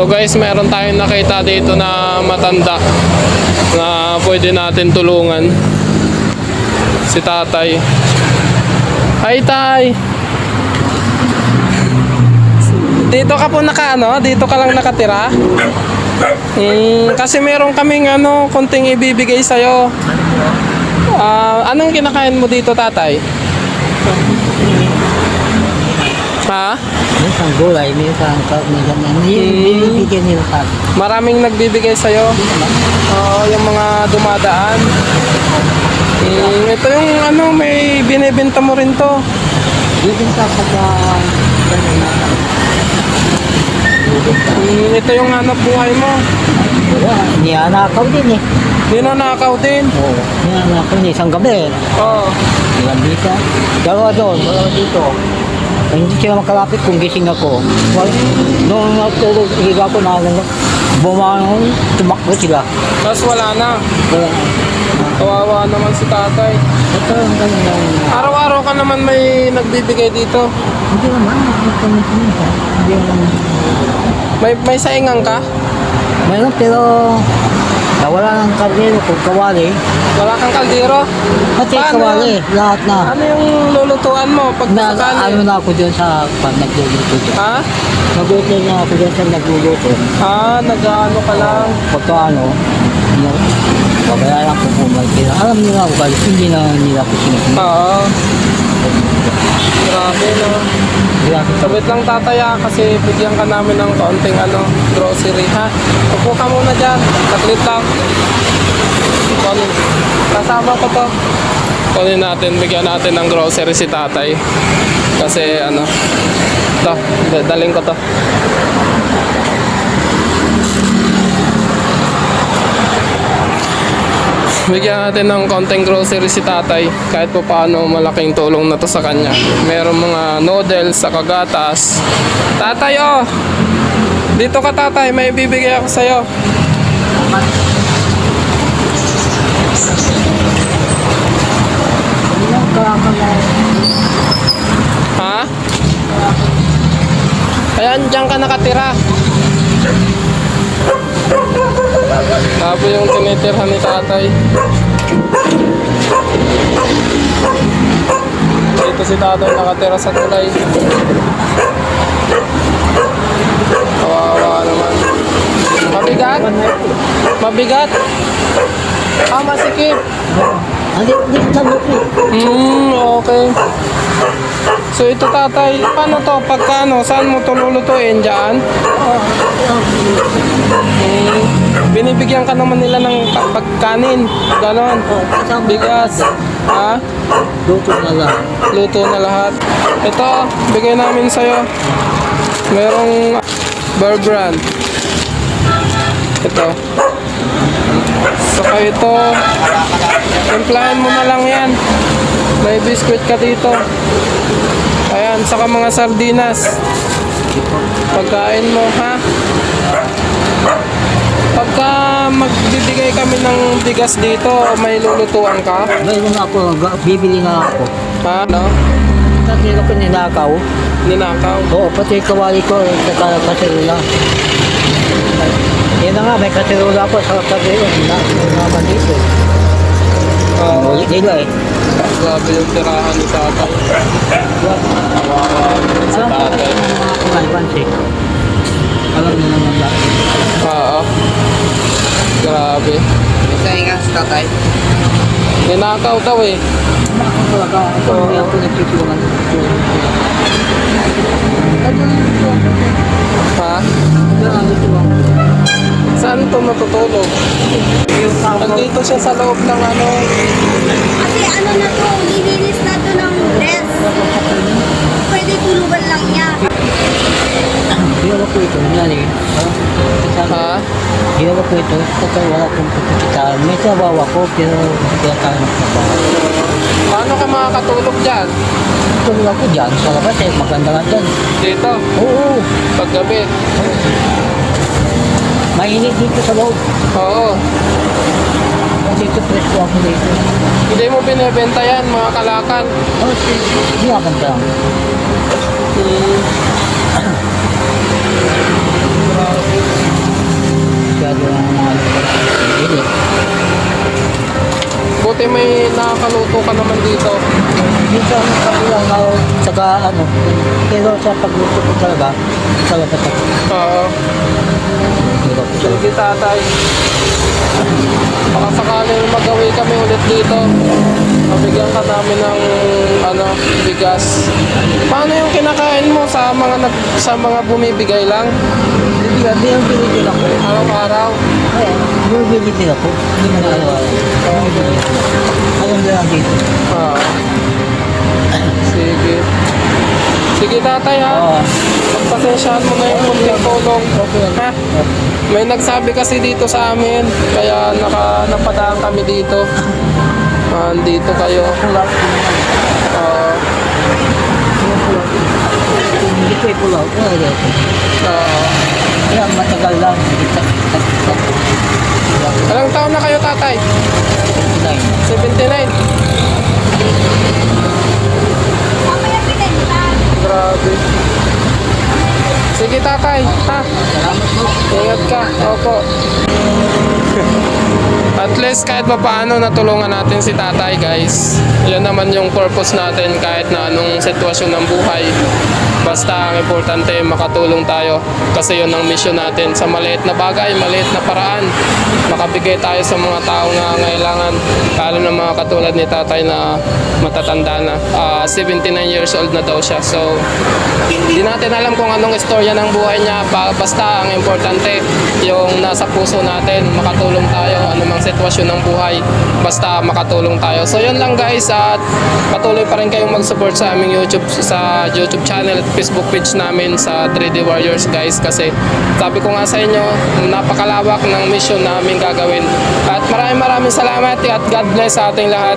So guys, meron tayong nakita dito na matanda na pwede natin tulungan. Si tatay. Hi tay! Dito ka po naka ano? Dito ka lang nakatira? Mm, kasi meron kaming ano, konting ibibigay sa'yo. Ah, anong kinakain mo dito tatay? Ha? Minsan gulay, minsan karne, ganyan. Hmm. Bibigyan nila sa akin. Maraming nagbibigay sa'yo. Oo, yung mga dumadaan. Mm, ito yung ano, may binibenta mo rin to. Bibigyan sa pagka... Mm, ito yung hanap buhay mo. Wala, niyanakaw din eh. Ninanakaw din. Oo, niyanakaw din. Isang gabi, Oo. ilang dito. Dalawa doon, dalawa dito. Hindi sila makalapit kung gising ako. Well, noong natulog, higa ko na bumangon, tumakbo sila. Tapos wala na. Wala. Kawawa naman si tatay. Ito ganun lang. Araw-araw ka naman may nagbibigay dito. Hindi naman. Hindi naman. May, may saingan ka? Mayroon pero nawala ng kardero kung kawali. Wala kang kaldero? Pati Paano kawali, lahat na. Ano yung lulutuan mo pag Na, sakali? ano na ako dyan sa pag nagluluto dyan. Ha? Nagulo na ako dyan sa nagluluto. Ah, nag-ano ka lang. Pagka ano, no, babayaran ko po may pera. Alam nila ako hindi na nila ako sinisin. Oo. Grabe no. Sabit lang tataya kasi bigyan ka namin ng kaunting ano, grocery ha. Upo ka muna dyan. Saglit lang. Kunin. Kasama ko to. Kunin natin, bigyan natin ng grocery si tatay. Kasi ano, to, da- daling ko to. Bigyan natin ng konting grocery si tatay kahit pa paano malaking tulong na to sa kanya. Meron mga noodles sa kagatas. Tatay oh! Dito ka tatay, may bibigay ako sa'yo. Ha? Ayan, dyan ka nakatira. Sabi yung tinitirhan ni tatay. Dito si tatay nakatira sa tulay. Kawawa naman. Mabigat? Mabigat? Ah, masikip. Hmm, okay. So ito tatay, paano to? Pagka ano, saan mo to lulutuin? Diyan? Hmm, binibigyan ka naman nila ng ka- pagkanin. Ganon. Bigas. Ha? Luto na lang. Luto na lahat. Ito, bigay namin sa'yo. Merong bear brand. Ito. Saka ito, timplahan mo na lang yan. May biscuit ka dito. Ayan, saka mga sardinas. Pagkain mo, ha? Pagka magbibigay kami ng bigas dito, may lulutuan ka? Mayroon ako, bibili nga ako. Ha? No? Kasi ako ninakaw. Ninakaw. Oo, pati kawali ko sa kaserula. Yan na nga, may kaserula ko sa kaserula. Na, naman dito. Oo. Ulit nila eh. Grabe yung tirahan ni tatay. Si Alam ko tatay. eh. Alam nyo naman ba? Oo. Grabe. Sa ingat sa tatay. Ninakaw daw eh. Ako talaga, ako hindi ako nagtutulungan. Ha? Saan to matutulog? Nandito siya sa loob ng ano. Kasi ano na to, lilinis na to ng dress. Pwede tulugan lang niya. Ko ito, nangyari. Ha? Ginawa ko ito, kasi wala akong pagkakitaan. May sabawa ko, pero wala tayo magsabawa. Paano ka makakatulog dyan? Tulog ako dyan, sa labas eh, maganda nga dyan. Dito. Oo, Paggabi. mainit dito sa loob. Oo. Kasi ito presko ako dito. Hindi mo binibenta yan, mga kalakal. Oh, hindi nga banda. Buti may nakakaluto ka naman dito. Dito ang kapilang ako, tsaka ano, pero sa pagluto ko talaga, sa lapat ako. Oo. Uh, talaga. Sige tatay. Baka sakaling magawi kami ulit dito. Mabigyan ka namin ng ano, bigas. Paano yung kinakain mo sa mga nag, sa mga bumibigay lang? Hindi hindi ang pinigil ako. Araw-araw? Ay, bumibili din ako. Hindi mo na araw-araw. Alam na lang dito. Oo. Sige. Sige tatay ha. Oo pasensyahan mo na yung kunting tulong. Ha? May nagsabi kasi dito sa amin, kaya naka, napadaan kami dito. Uh, dito kayo. Ah. Uh, hindi ko ipulaw ko. Uh, kaya matagal lang. Ilang taon na kayo tatay? 79. 79? Least kahit pa paano natulungan natin si tatay guys. Yan naman yung purpose natin kahit na anong sitwasyon ng buhay. Basta ang importante makatulong tayo kasi yun ang mission natin sa maliit na bagay, maliit na paraan. Makabigay tayo sa mga tao na ngailangan. Lalo na mga katulad ni tatay na matatanda na. Ah, 79 years old na daw siya. So, hindi natin alam kung anong istorya ng buhay niya. Ba- Basta ang importante yung nasa puso natin, makatulong tayo, sitwasyon ng buhay. Basta makatulong tayo. So yun lang guys at patuloy pa rin kayong mag-support sa aming YouTube sa YouTube channel at Facebook page namin sa 3D Warriors guys kasi sabi ko nga sa inyo, napakalawak ng mission namin gagawin. At maraming maraming salamat at God bless sa ating lahat.